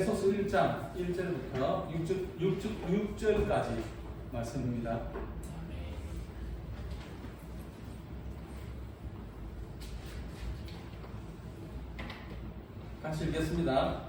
에소스 1장 1절부터 6절, 6절까지 말씀입니다. 같이 읽겠습니다.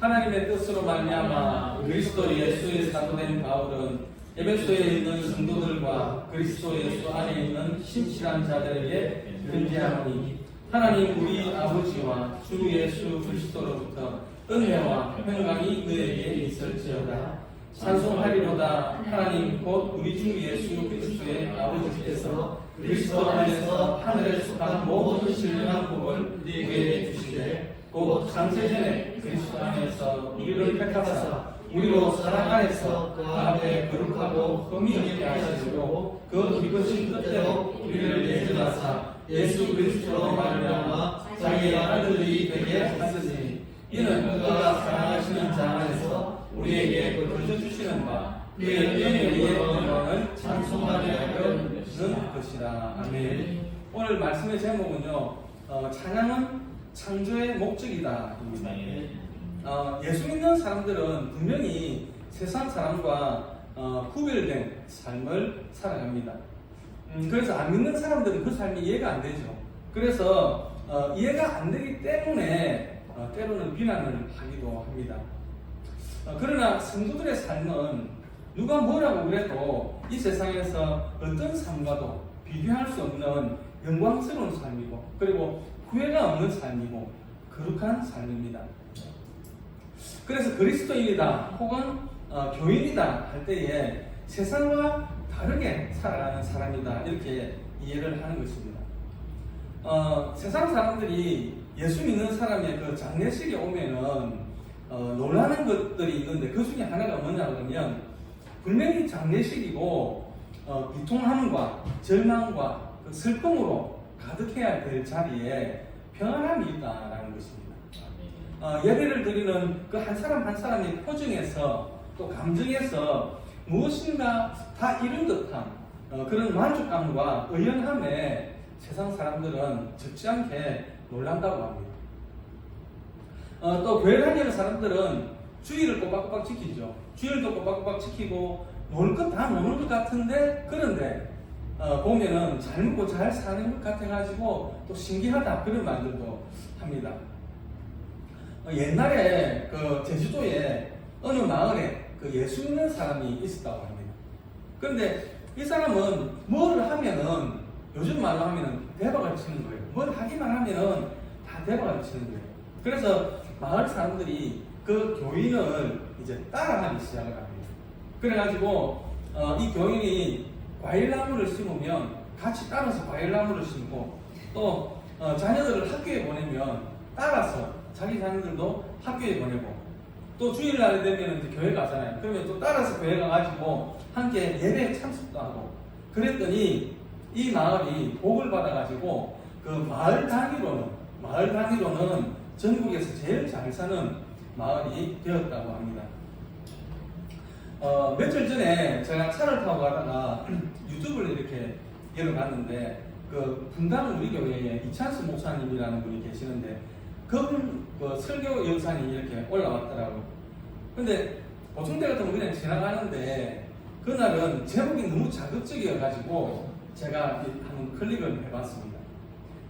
하나님의 뜻으로 말미암아 그리스도 예수의 사도된 바울은 에베소에 있는 성도들과 그리스도 예수 안에 있는 신실한 자들에게 편지하노니 하나님 우리 아버지와 주 예수 그리스도로부터 은혜와 평강이 너에게 있을지어다. 찬송하리로다. 하나님 곧 우리 주 예수 그리스도의 아버지께서 그리스도 안에서 하늘에 속한 모든 신령한 복을 네게 주시되 곧 창세전에 그리스도 안에서 우리를 택하사 우리로 사랑 안에서 그 앞에 거룩하고 없게 하시고 그 기쁘신 뜻대로 우리를 예정하사 예수 그리스도로 말미암아 자기의 아들들이 되게 하시니 이는 그가 사랑하시는 자 안에서 우리에게 거저 주시는 바 그의 은혜의 영광을 찬송하려는 것이라 아멘 오늘 말씀의 제목은요 어, 찬양은 창조의 목적이다 입니다. 어, 예수 믿는 사람들은 분명히 세상 사람과 어, 구별된 삶을 살아갑니다. 음, 그래서 안 믿는 사람들은 그 삶이 이해가 안 되죠. 그래서 어, 이해가 안 되기 때문에 어, 때로는 비난을 하기도 합니다. 어, 그러나 성도들의 삶은 누가 뭐라고 그래도 이 세상에서 어떤 삶과도 비교할 수 없는 영광스러운 삶이고 그리고 후회가 없는 삶이고 거룩한 삶입니다. 그래서 그리스도인이다 혹은 어, 교인이다 할 때에 세상과 다르게 살아가는 사람이다 이렇게 이해를 하는 것입니다. 어, 세상 사람들이 예수 믿는 사람의 그 장례식에 오면은 어, 놀라는 것들이 있는데 그 중에 하나가 뭐냐 그러면 분명히 장례식이고 어, 비통함과 절망과 그 슬픔으로 가득해야 될 자리에 평안함이 있다라는 것입니다. 어, 예배를 드리는 그 한 사람 한 사람의 표정에서 또 감정에서 무엇인가 다 이룬 듯한 어, 그런 만족감과 의연함에 세상 사람들은 적지 않게 놀란다고 합니다. 어, 또 교회 다니는 사람들은 주의를 꼬박꼬박 지키죠. 주의도 꼬박꼬박 지키고 놀 것 다 노는 것 같은데 그런데 어, 보면은 잘 먹고 잘 사는 것 같아가지고 또 신기하다 그런 말들도 합니다. 어, 옛날에 그 제주도에 어느 마을에 그 예수 믿는 사람이 있었다고 합니다. 그런데 이 사람은 뭘 하면은 요즘 말로 하면은 대박을 치는 거예요. 뭘 하기만 하면은 다 대박을 치는 거예요. 그래서 마을 사람들이 그 교인을 이제 따라하기 시작을 합니다. 그래가지고 어, 이 교인이 과일나무를 심으면 같이 따라서 과일나무를 심고 또 어, 자녀들을 학교에 보내면 따라서 자기 자녀들도 학교에 보내고 또 주일날에 되면 이제 교회 가잖아요. 그러면 또 따라서 교회 가가지고 함께 예배 참석도 하고 그랬더니 이 마을이 복을 받아가지고 그 마을 단위로는 마을 단위로는 전국에서 제일 잘 사는 마을이 되었다고 합니다. 어, 며칠 전에 제가 차를 타고 가다가 유튜브를 이렇게 열어봤는데 그 분당 우리 교회에 이찬수 목사님이라는 분이 계시는데 그분 그 설교 영상이 이렇게 올라왔더라고요. 근데 보통 때 같으면 그냥 지나가는데 그날은 제목이 너무 자극적이어가지고 제가 한번 클릭을 해봤습니다.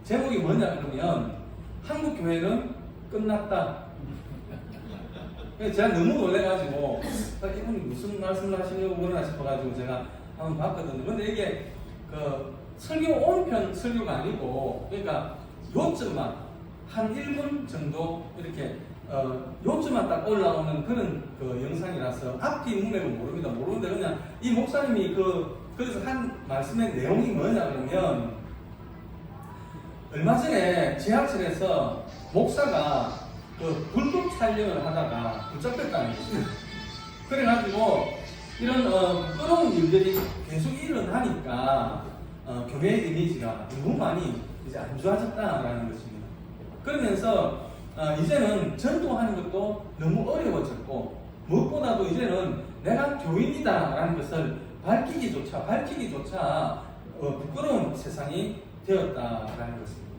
제목이 뭐냐 그러면 한국 교회는 끝났다. 제가 너무 놀래가지고 아, 이분이 무슨 말씀을 하시려고 그러나 싶어가지고 제가 한번 봤거든요. 근데 이게 그 설교 온편 설교가 아니고 그러니까 요점만 한 1분 정도 이렇게 어, 요점만 딱 올라오는 그런 그 영상이라서 앞뒤 문맥은 모릅니다. 모르는데 그냥 이 목사님이 그 그래서 한 말씀의 내용이 뭐냐 그러면 얼마 전에 지하철에서 목사가 그 불법 촬영을 하다가 붙잡혔다는 거죠. 그래가지고 이런 어, 부끄러운 일들이 계속 일어나니까 어, 교회의 이미지가 너무 많이 이제 안 좋아졌다라는 것입니다. 그러면서 어, 이제는 전도하는 것도 너무 어려워졌고 무엇보다도 이제는 내가 교인이다라는 것을 밝히기조차 밝히기조차 어, 부끄러운 세상이 되었다라는 것입니다.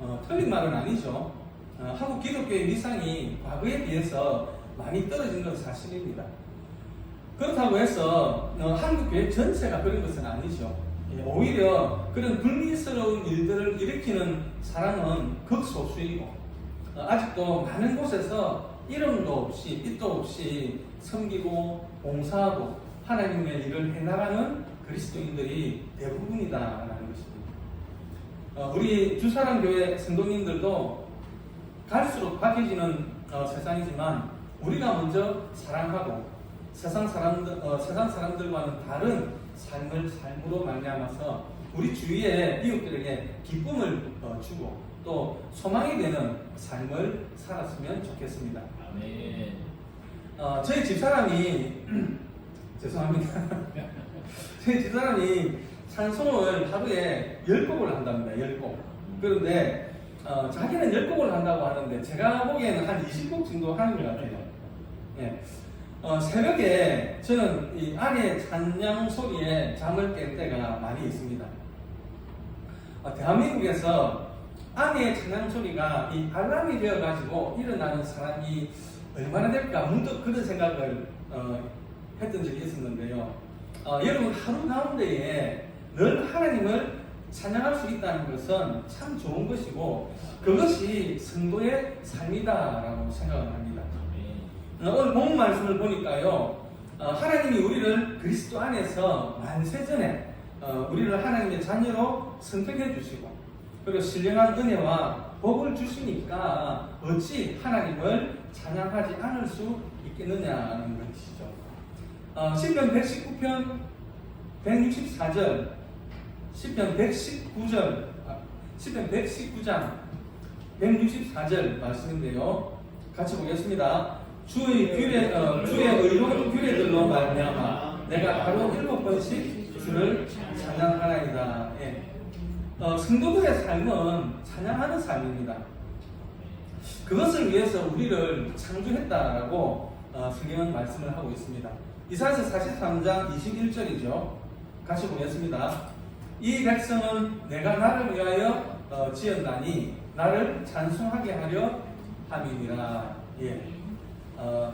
어, 틀린 말은 아니죠. 어, 한국 기독교의 위상이 과거에 비해서 많이 떨어진 건 사실입니다. 그렇다고 해서 어, 한국 교회 전체가 그런 것은 아니죠. 예, 오히려 그런 불미스러운 일들을 일으키는 사람은 극소수이고 어, 아직도 많은 곳에서 이름도 없이 뜻도 없이 섬기고 봉사하고 하나님의 일을 해나가는 그리스도인들이 것입니다. 어, 우리 주사랑 교회 성도님들도 갈수록 바뀌어지는 어, 세상이지만 우리가 먼저 사랑하고 세상 사람들 어, 세상 사람들과는 다른 삶을 삶으로 말미암아서 우리 주위의 이웃들에게 기쁨을 어, 주고 또 소망이 되는 삶을 살았으면 좋겠습니다. 아멘. 어, 저희 집사람이 죄송합니다. 저희 집사람이 찬송을 하루에 10곡을 한답니다. 10곡. 그런데 어, 자기는 10곡을 한다고 하는데 제가 보기에는 한 20곡 정도 하는 것 같아요. 예. 어, 새벽에 저는 이 아내 찬양 소리에 잠을 깬 때가 많이 있습니다. 어, 대한민국에서 아내의 찬양 소리가 이 알람이 되어가지고 일어나는 사람이 얼마나 될까 문득 그런 생각을 어, 했던 적이 있었는데요. 어, 여러분 하루 가운데에 늘 하나님을 찬양할 수 있다는 것은 참 좋은 것이고 그것이 성도의 삶이다라고 생각을 합니다. 어, 오늘 본 말씀을 보니까요, 어, 하나님이 우리를 그리스도 안에서 만세전에 어, 우리를 하나님의 자녀로 선택해 주시고 그리고 신령한 은혜와 복을 주시니까 어찌 하나님을 찬양하지 않을 수 있겠느냐는 것이죠. 어, 시편 119편 164절, 시편 119절, 아, 시편 119장 164절 말씀인데요. 같이 보겠습니다. 주의 규례, 어, 주의 의로운 규례들로 말미암아 내가 하루 일곱 번씩 주를 찬양하나이다. 예. 어, 성도들의 삶은 찬양하는 삶입니다. 그것을 위해서 우리를 창조했다라고 어, 성경은 말씀을 하고 있습니다. 이사야서 43장 21절이죠. 같이 보겠습니다. 이 백성은 내가 나를 위하여 어, 지었나니 나를 찬송하게 하려 함이니라. 예. 어,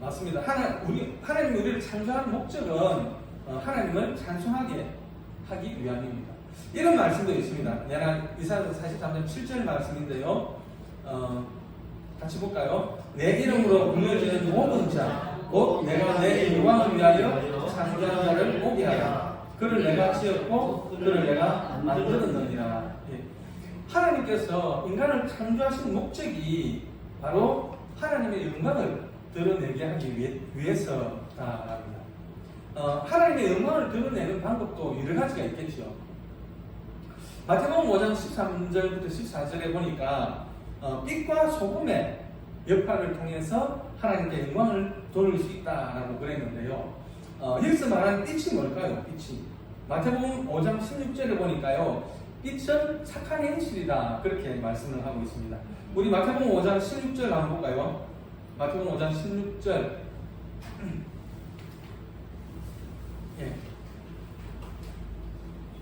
맞습니다. 하나, 우리, 하나님이 우리를 창조한 목적은 어, 하나님을 찬송하게 하기 위함입니다. 이런 말씀도 있습니다. 내가 이사야서 43장 7절 말씀인데요. 어, 같이 볼까요? 내 이름으로 불려지는 모든 자, 곧 내가 내 영광을 위하여 창조한 자를 오게 하라. 그를 내가 지었고 그를 내가 만들었느니라. 예. 하나님께서 인간을 창조하신 목적이 바로 하나님의 영광을 드러내게 하기 위해, 위해서다랍니다. 어, 하나님의 영광을 드러내는 방법도 여러 가지가 있겠죠. 마태복음 5장 13절부터 14절에 보니까 어, 빛과 소금의 역할을 통해서 하나님께 영광을 돌릴 수 있다라고 그랬는데요. 어, 여기서 말하는 빛이 뭘까요? 빛이 마태복음 5장 16절에 보니까요. 빛은 착한 행실이다 그렇게 말씀을 하고 있습니다. 우리 마태복음 5장 16절 한번 볼까요? 마태복음 5장 16절 예.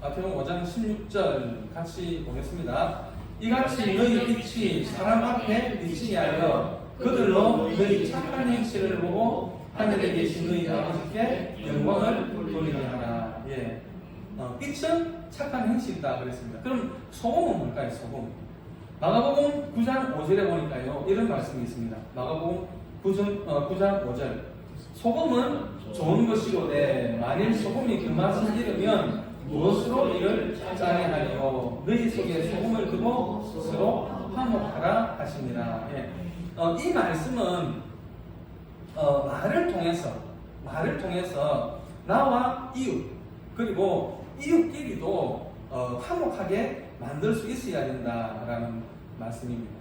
마태복음 5장 16절 같이 보겠습니다. 이같이 너희 빛이 사람 앞에 비치게 하여 그들로 너희 착한 행실을 보고 하늘에 계신 너희 아버지께 영광을 돌리게 하라. 예. 어, 빛은 착한 행실이다 그랬습니다. 그럼 소금은 뭘까요? 소금. 마가복음 9장 5절에 보니까요 이런 말씀이 있습니다. 마가복음 9장, 어, 9장 5절. 소금은 좋은 것이로되 만일 소금이 그 맛을 잃으면 무엇으로 이를 짜게 하리요 너희 속에 소금을 두고 스스로 화목하라 하시니라 예. 어, 이 말씀은 어, 말을 통해서 말을 통해서 나와 이웃 그리고 이웃끼리도 어, 화목하게 만들 수 있어야 된다라는 말씀입니다.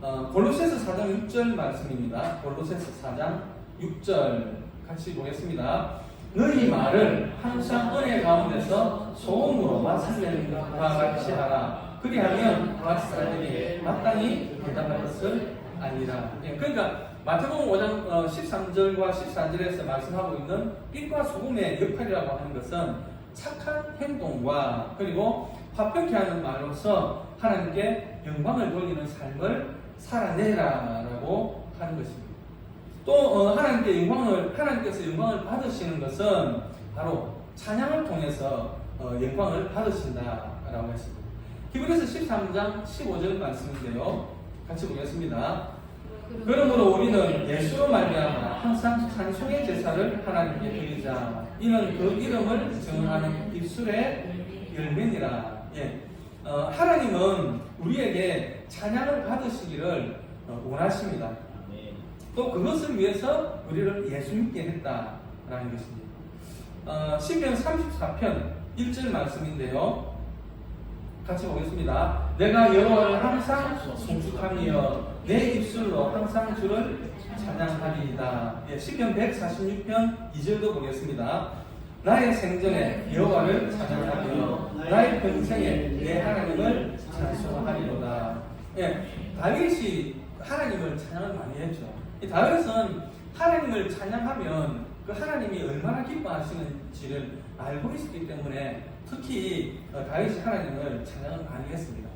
어, 골로새서 4장 6절 말씀입니다. 골로새서 4장 6절 같이 보겠습니다. 너희 말을 항상 은혜 가운데서 소음으로 맞으는 바 같이 하라. 그리하면 각 사람에게 마땅히 대답할 것을 아니라. 예, 그러니까 마태복음 5장 어, 13절과 14절에서 말씀하고 있는 빛과 소금의 역할이라고 하는 것은 착한 행동과 그리고 화평케 하는 말로서 하나님께 영광을 돌리는 삶을 살아내라라고 하는 것입니다. 또 어, 하나님께 영광을 하나님께서 영광을 받으시는 것은 바로 찬양을 통해서 어, 영광을 받으신다라고 했습니다. 히브리서 13장 15절 말씀인데요. 같이 보겠습니다. 그러므로 우리는 예수로 말미암아 항상 찬송의 제사를 하나님께 드리자. 이는 그 이름을 증언하는 입술의 열매니라. 예. 어, 하나님은 우리에게 찬양을 받으시기를 어, 원하십니다. 또 그것을 위해서 우리를 예수 믿게 했다라는 것입니다. 어, 시편 34편 1절 말씀인데요. 같이 보겠습니다. 내가 여호와를 항상 송축하며 내 입술로 항상 주를 찬양하리이다. 예, 시편 146편 2절도 보겠습니다. 나의 생전에 여호와를 찬양하며 나의 평생에 내 하나님을 찬송하리로다. 예, 다윗이 하나님을 찬양을 많이 했죠. 이 다윗은 하나님을 찬양하면 그 하나님이 얼마나 기뻐하시는지를 알고 있었기 때문에 특히 어, 다윗이 하나님을 찬양을 많이 했습니다.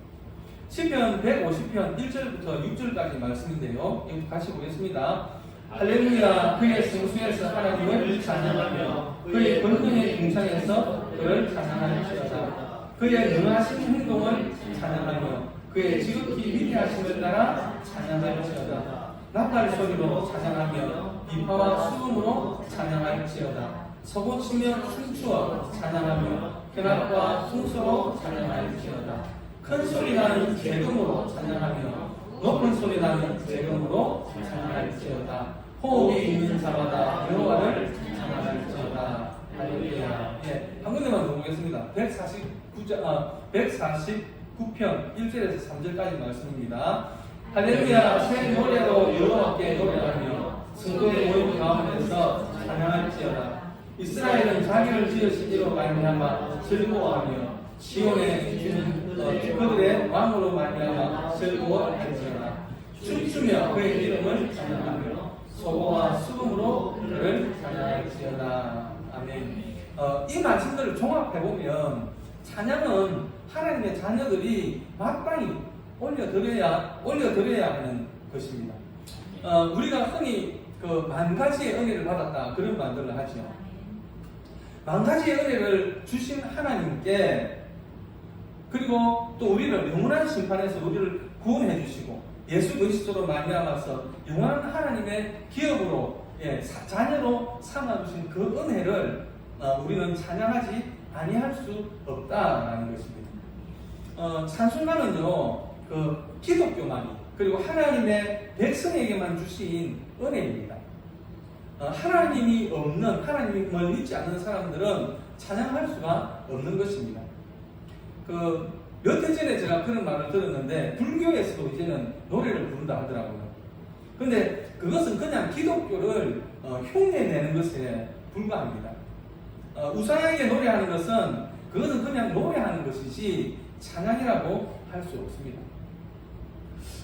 시편 150편 1절부터 6절까지 말씀인데요. 이거 같이 보겠습니다. 할렐루야 그의 성수에서 하나님을 찬양하며 그의 권능의 궁창에서 그를 찬양할지어다. 그의 능하신 행동을 찬양하며 그의 지극히 위대하심을 따라 찬양할지어다. 나팔 소리로 찬양하며 비파와 수금으로 찬양할지어다. 서고 치며 춤추어 찬양하며 현악과 숭소로 찬양할지어다. 큰 소리 나는 재금으로 찬양하며 높은 소리 나는 재금으로 찬양할지어다. 호흡이 있는 자마다 여호와를 찬양할지어다. 할렐루야. 예, 한 군데만 더 보겠습니다. 149자, 아, 149편 1절에서 3절까지 말씀입니다. 할렐루야 새 노래로 여호와께 노래하며 성도의 모임 가운데서 찬양할지어다 이스라엘은 자기를 지으시기로 말미암아 즐거워하며 시온의 주는 어, 그들의 왕으로 말미암아 즐거워할지어다 춤추며 그의 이름을 찬양하며 소고와 수금으로 그를 찬양할지어다 아멘 어, 이 말씀들을 종합해 보면 찬양은 하나님의 자녀들이 마땅히 올려드려야 올려드려야 하는 것입니다. 어, 우리가 흔히 그 만 가지의 은혜를 받았다 그런 말들을 하죠. 만 가지의 은혜를 주신 하나님께 그리고 또 우리를 영원한 심판에서 우리를 구원해 주시고 예수 그리스도로 말미암아서 영원한 하나님의 기업으로 예, 사- 자녀로 삼아 주신 그 은혜를 어, 우리는 찬양하지 아니할 수 없다라는 것입니다. 어, 찬송가는요, 그 기독교만이 그리고 하나님의 백성에게만 주신 은혜입니다. 어, 하나님이 없는 하나님을 믿지 않는 사람들은 찬양할 수가 없는 것입니다. 그 몇 해 전에 제가 그런 말을 들었는데 불교에서도 이제는 노래를 부른다 하더라고요. 근데 그것은 그냥 기독교를 어, 흉내내는 것에 불과합니다. 어, 우상에게 노래하는 것은 그것은 그냥 노래하는 것이지 찬양이라고 할 수 없습니다.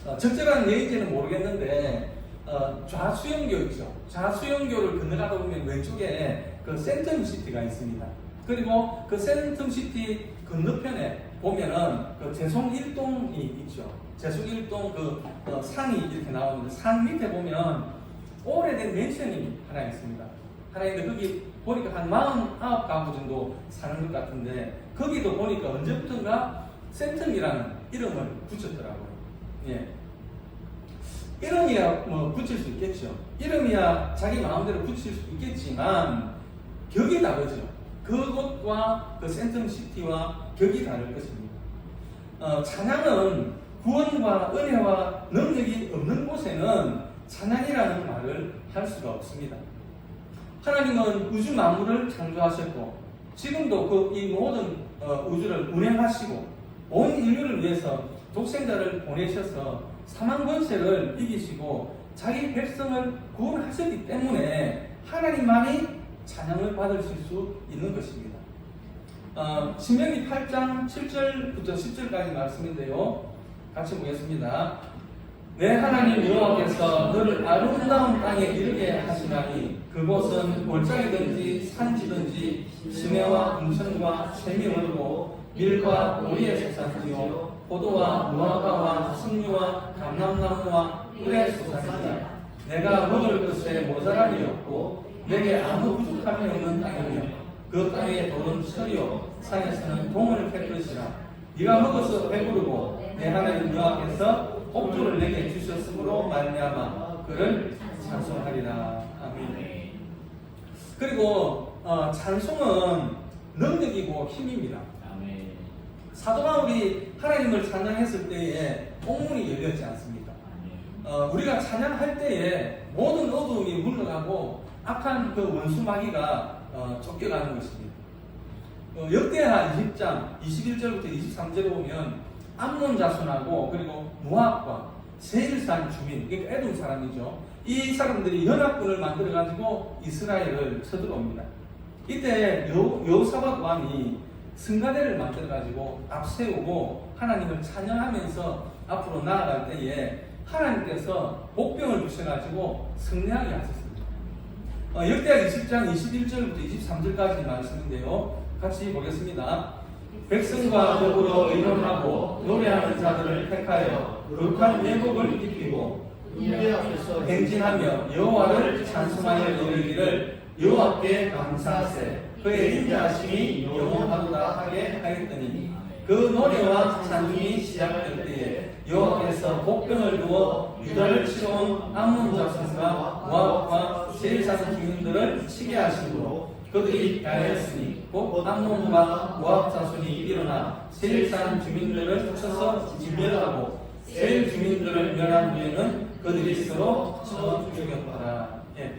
어, 적절한 예인지는 모르겠는데 어, 좌수영교 있죠. 좌수영교를 건너가다 보면 왼쪽에 그 센텀 시티가 있습니다. 그리고 그 센텀 시티 건너편에 보면은 그 재송 일동이 있죠. 재송 일동 그 어, 산이 이렇게 나오는데 산 밑에 보면 오래된 맨션이 하나 있습니다. 하나 있는데 거기 보니까 한 49가구 정도 사는 것 같은데 거기도 보니까 언제부턴가 센텀이라는 이름을 붙였더라고요. 예. 이름이야 뭐 붙일 수 있겠죠. 이름이야 자기 마음대로 붙일 수 있겠지만 격이 다르죠. 그곳과 그 센텀 시티와 격이 다를 것입니다. 어, 찬양은 구원과 은혜와 능력이 없는 곳에는 찬양이라는 말을 할 수가 없습니다. 하나님은 우주 만물을 창조하셨고 지금도 그 이 모든 어, 우주를 운행하시고 온 인류를 위해서 독생자를 보내셔서 사망 권세를 이기시고 자기 백성을 구원하셨기 때문에 하나님만이 찬양을 받으실 수 있는 것입니다. 어, 신명기 8장 7절부터 10절까지 말씀인데요. 같이 보겠습니다. 내 하나님 여호와께서 너를 아름다운 땅에 이르게 하시나니 그곳은 골짜기든지 산지든지 시내와 궁천과 샘이 흐르고 밀과 오리의 세상지요 포도와 무화과와 석류와 감람나무와 꿀의 소산이다. 내가 먹을 것에 모자람이 없고 내게 아무 부족함이 없는 땅이며 그 땅에 돌은 철이요 산에서는 동을 캘 것이라 네가 먹어서 배부르고 내 하나님 여호와께서 복주를 내게 주셨으므로 말미암아 그를 찬송하리라 아멘. 그리고 어, 찬송은 능력이고 힘입니다. 사도 바울이 하나님을 찬양했을 때에 옥문이 열렸지 않습니까? 어, 우리가 찬양할 때에 모든 어두움이 물러가고 악한 그 원수 마귀가 어, 쫓겨가는 것입니다. 어, 역대하 20장 21절부터 23절에 보면 암몬 자손하고 그리고 모압과 세일산 주민, 그러니까 에돔 사람이죠. 이 사람들이 연합군을 만들어 가지고 이스라엘을 쳐들어옵니다. 이때 요 요사박 왕이 승가대를 만들어 가지고 앞세우고 하나님을 찬양하면서 앞으로 나아갈 때에 하나님께서 복병을 주셔가지고 승리하게 하셨습니다. 어, 역대하 20장 21절부터 23절까지 말씀인데요. 같이 보겠습니다. 백성과 더불어 의논하고 노래하는 자들을 택하여 룩한 예복을 입히고 행진하며 여호와를 찬송하여 이르기를 여호와께 감사하세 그의 인자하심이 영원하도다 하게 하였더니 그 노래와 찬송이 시작될 때에 여호와께서 복병을 두어 유다를 치러온 암몬 자손과 모압과 세일산 주민들을 치게 하시므로 그들이 가하였으니 곧 암몬과 모압 자손이 일어나 세일산 주민들을 쳐서 진멸하고 세일 주민들을 멸한 후에는 그들이 서로 쳐 죽였더라. 예.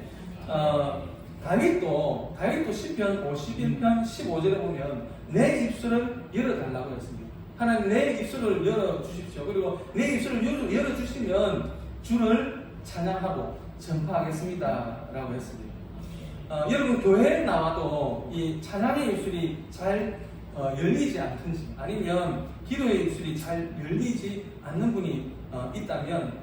어, 다윗도 다윗도 시편 51편 15절에 보면 내 입술을 열어달라고 했습니다. 하나님 내 입술을 열어 주십시오. 그리고 내 입술을 열어, 주시면 주를 찬양하고 전파하겠습니다 라고 했습니다. 어, 여러분 교회에 나와도 이 찬양의 입술이 잘 어, 열리지 않든지 아니면 기도의 입술이 잘 열리지 않는 분이 어, 있다면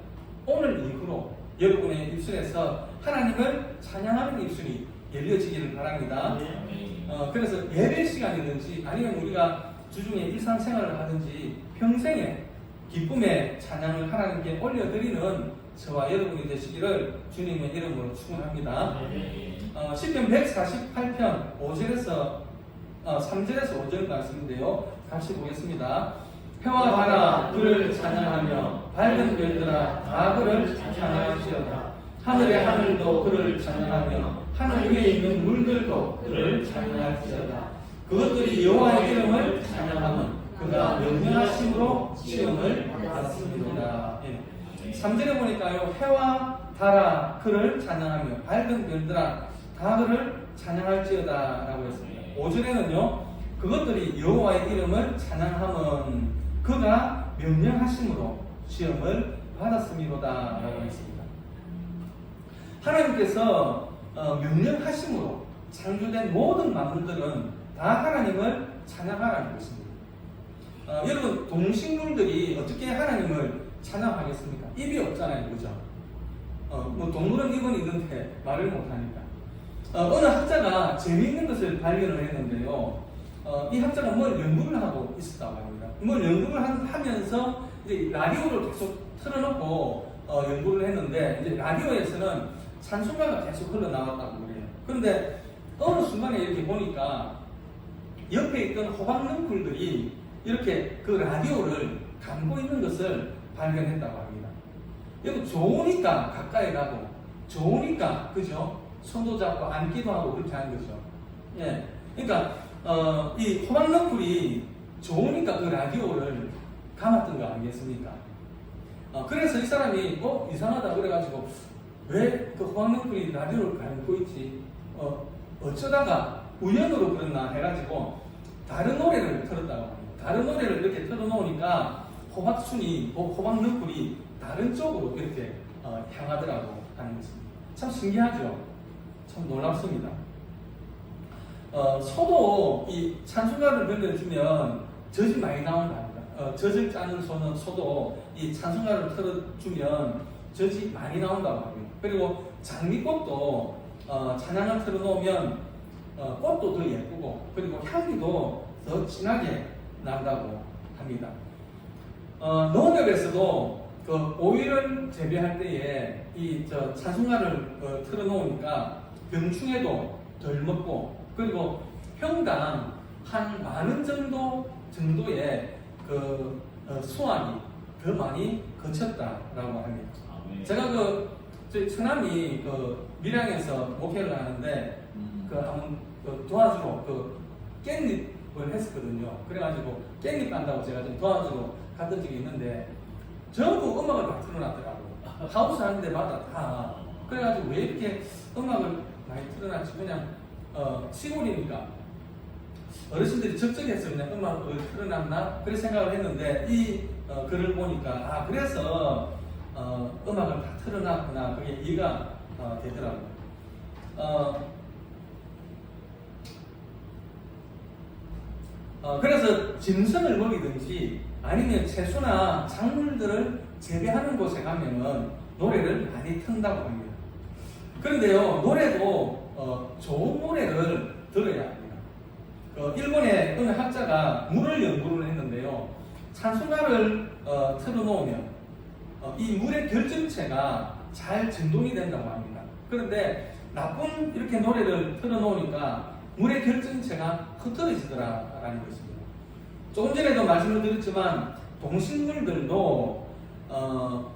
오늘 이후로 여러분의 입술에서 하나님을 찬양하는 입술이 열려지기를 바랍니다. 아멘. 어, 그래서 예배 시간이든지 아니면 우리가 주중에 일상생활을 하든지 평생에 기쁨의 찬양을 하나님께 올려드리는 저와 여러분이 되시기를 주님의 이름으로 축원합니다. 어, 시편 148편 5절에서 어, 3절에서 5절 말씀인데요. 같이 보겠습니다. 해와 하나 그를 찬양하며 밝은 별들아 다 그를 찬양할지어다. 하늘의 하늘도 그를 찬양하며 하늘 위에 있는 물들도 그를 찬양할지어다. 그것들이 여호와의 이름을 찬양하면 그가 명령하심으로 시험을 받았습니다. 예. 3절에 보니까요 해와 달아 그를 찬양하며 밝은 별들아 다 그를 찬양할지어다 라고 했습니다. 5절에는요 그것들이 여호와의 이름을 찬양하면 그가 명령하심으로 시험을 받았음이로다 라고 했습니다. 하나님께서 어, 명령하심으로 창조된 모든 만물들은 다 하나님을 찬양하라는 것입니다. 어, 여러분 동식물들이 어떻게 하나님을 찬양하겠습니까? 입이 없잖아요, 그죠? 어, 뭐 동물은 입은 있는데 말을 못하니까. 어, 어느 학자가 재미있는 것을 발견을 했는데요. 어, 이 학자가 뭘 연구를 하고 있었다고 합니다. 뭘 연구를 한- 하면서 이제 라디오를 계속 틀어놓고 어, 연구를 했는데 이제 라디오에서는 찬송가가 계속 흘러나왔다고 그래요. 그런데 어느 순간에 이렇게 보니까 옆에 있던 호박 능풀들이 이렇게 그 라디오를 감고 있는 것을 발견했다고 합니다. 여러분 좋으니까 가까이 가고 좋으니까 그죠? 손도 잡고 앉기도 하고 그렇게 하는 거죠. 예. 그러니까 어, 이 호박 능풀이 좋으니까 그 라디오를 감았던 거 아니겠습니까? 어, 그래서 이 사람이 어 이상하다 그래가지고 왜 그 호박 능풀이 라디오를 감고 있지? 어, 어쩌다가 우연으로 그랬나 해가지고 다른 노래를 틀었다고 합니다. 다른 노래를 이렇게 틀어놓으니까 호박순이, 호- 호박 능풀이 다른 쪽으로 이렇게 어, 향하더라고 하는 것입니다. 참 신기하죠? 참 놀랍습니다. 어, 소도 이 찬송가를 들려주면 젖이 많이 나온다. 어, 젖을 짜는 소는 소도 이 찬송가를 틀어주면 젖이 많이 나온다고 합니다. 그리고 장미꽃도 어, 찬양을 틀어놓으면 어, 꽃도 더 예쁘고 그리고 향기도 더 진하게 난다고 합니다. 어, 농업에서도 그 오일을 재배할 때에 이저 찬송가를 어, 틀어놓으니까 병충해도 덜 먹고 그리고 평당 한 만 원 정도 정도의 그 어, 수확이 더 많이 거쳤다라고 합니다. 아멘. 제가 그 저희 처남이 그 밀양에서 목회를 하는데 음. 그 한번 그 도와주러 그 깻잎을 했었거든요. 그래가지고 깻잎 간다고 제가 좀 도와주러 갔던 적이 있는데 전부 음악을 다 틀어놨더라고요. 하우스 하는 데마다 다. 그래가지고 왜 이렇게 음악을 많이 틀어놨지? 그냥 어, 시골이니까 어르신들이 적적해서 그냥 음악을 틀어놨나? 그런 생각을 했는데 이 어, 글을 보니까 아 그래서 어, 음악을 다 틀어놨구나 그게 이해가 어, 되더라고요. 어, 어, 그래서 짐승을 먹이든지 아니면 채소나 작물들을 재배하는 곳에 가면은 노래를 많이 튼다고 합니다. 그런데요, 노래도 어, 좋은 노래를 들어야 합니다. 어, 일본의 어느 학자가 물을 연구를 했는데요, 찬송가를 어, 틀어놓으면 어, 이 물의 결정체가 잘 전동이 된다고 합니다. 그런데 나쁜 이렇게 노래를 틀어놓으니까 물의 결정체가 흐트러지더라 라는 것입니다. 조금 전에도 말씀을 드렸지만 동식물들도 어,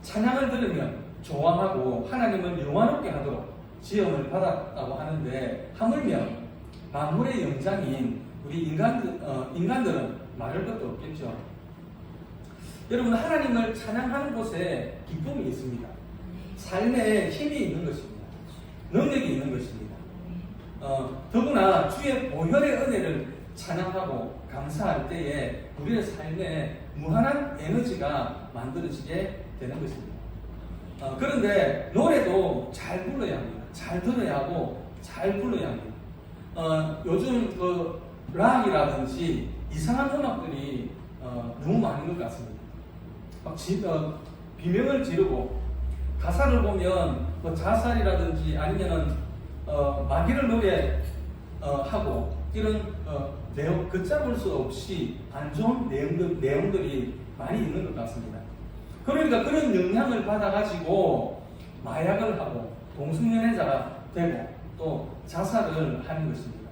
찬양을 들으면 좋아하고 하나님을 영화롭게 하도록 지음을 받았다고 하는데 하물며 만물의 영장인 우리 인간들, 어, 인간들은 말할 것도 없겠죠. 여러분 하나님을 찬양하는 곳에 기쁨이 있습니다. 삶에 힘이 있는 것입니다. 능력이 있는 것입니다. 어, 더구나 주의 보혈의 은혜를 찬양하고 감사할 때에 우리의 삶에 무한한 에너지가 만들어지게 되는 것입니다. 어, 그런데 노래도 잘 불러야 합니다. 잘 들어야 하고 잘 불러야 합니다. 어, 요즘 그 락이라든지 이상한 음악들이 어, 너무 많은 것 같습니다. 막 지, 어, 비명을 지르고 가사를 보면 뭐 자살이라든지 아니면은 어, 마귀를 노래 어, 하고 이런 어, 내용 걷잡을 수 없이 안 좋은 내용들, 내용들이 많이 있는 것 같습니다. 그러니까 그런 영향을 받아가지고 마약을 하고 동성연애자가 되고 또 자살을 하는 것입니다.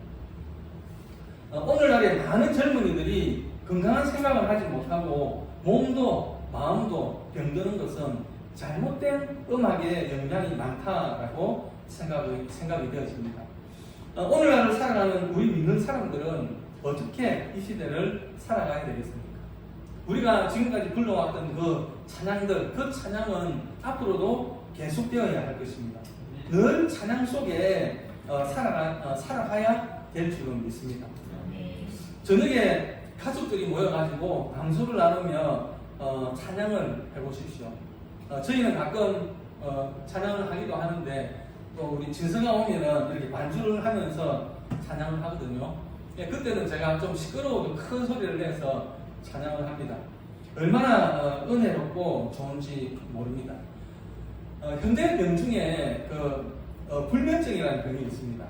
어, 오늘날에 많은 젊은이들이 건강한 생각을 하지 못하고 몸도 마음도 병드는 것은 잘못된 음악의 영향이 많다라고 생각이, 생각이 되어집니다. 어, 오늘 날을 살아가는 우리 믿는 사람들은 어떻게 이 시대를 살아가야 되겠습니까? 우리가 지금까지 불러왔던 그 찬양들, 그 찬양은 앞으로도 계속되어야 할 것입니다. 늘 찬양 속에 어, 살아가, 어, 살아가야 될 줄은 믿습니다. 저녁에 가족들이 모여가지고 방송을 나누며 어, 찬양을 해보십시오. 어, 저희는 가끔 어, 찬양을 하기도 하는데 또 우리 진성아 오면은 이렇게 반주를 하면서 찬양을 하거든요. 예, 그때는 제가 좀 시끄러워도 큰 소리를 내서 찬양을 합니다. 얼마나 어, 은혜롭고 좋은지 모릅니다. 어, 현대병 중에 그 어, 불면증이라는 병이 있습니다.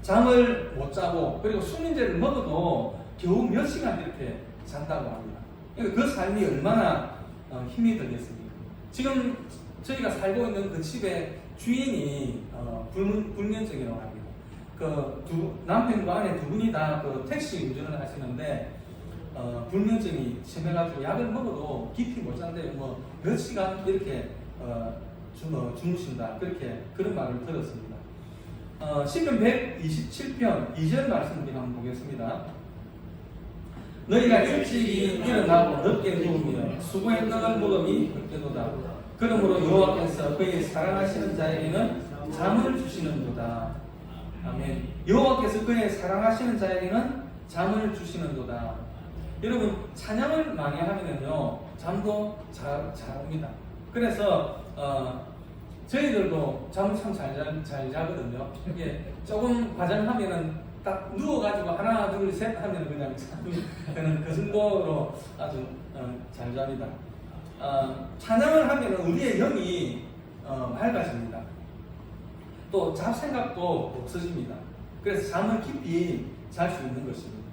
잠을 못 자고 그리고 수면제를 먹어도 겨우 몇 시간 이렇게 잔다고 합니다. 그러니까 그 삶이 얼마나 어, 힘이 들겠습니까? 지금 저희가 살고 있는 그 집의 주인이 어, 불, 불면증이라고 합니다. 그 두, 남편과 아내 두 분이 다 그 택시 운전을 하시는데 어, 불면증이 심해가지고 약을 먹어도 깊이 못 잔대요. 뭐몇 시간 이렇게 어, 주, 어, 주무신다. 그렇게 그런 말을 들었습니다. 어, 시편 127편 2절 말씀 우리 한번 보겠습니다. 너희가 일찍이 일어나고 늦게 누우며 수고의 떡을 먹음이 그때도다. 그러므로 여호와께서 그의 사랑하시는 자에게는 잠을 주시는도다. 아멘. 여호와께서 그의 사랑하시는 자에게는 잠을 주시는도다. 여러분 찬양을 많이 하면요 잠도 잘, 잘 옵니다. 그래서 어, 저희들도 잠을 참잘 잘 자거든요. 이게 조금 과장하면은 딱 누워가지고 하나 둘 셋 하면 그냥 잠이 드는 그 정도로 아주 어, 잘 잡니다. 어, 찬양을 하면 우리의 영이 어, 맑아집니다. 또 잡생각도 없어집니다. 그래서 잠을 깊이 잘 수 있는 것입니다.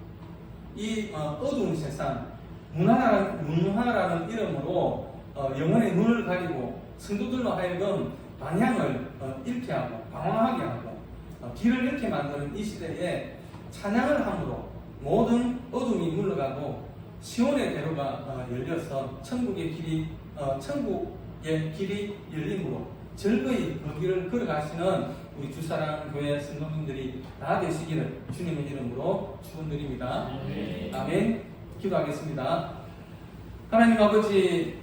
이 어, 어두운 세상, 문화라는, 문화라는 이름으로 어, 영혼의 눈을 가리고 성도들로 하여금 방향을 어, 잃게 하고 방황하게 하고 어, 길을 잃게 만드는 이 시대에 찬양을 함으로 모든 어둠이 물러가고 시온의 대로가 어, 열려서 천국의 길이 어, 천국의 길이 열림으로 즐거이 그 길을 걸어가시는 우리 주사랑 교회 성도님들이 다 되시기를 주님의 이름으로 축원드립니다. 아멘. 기도하겠습니다. 하나님 아버지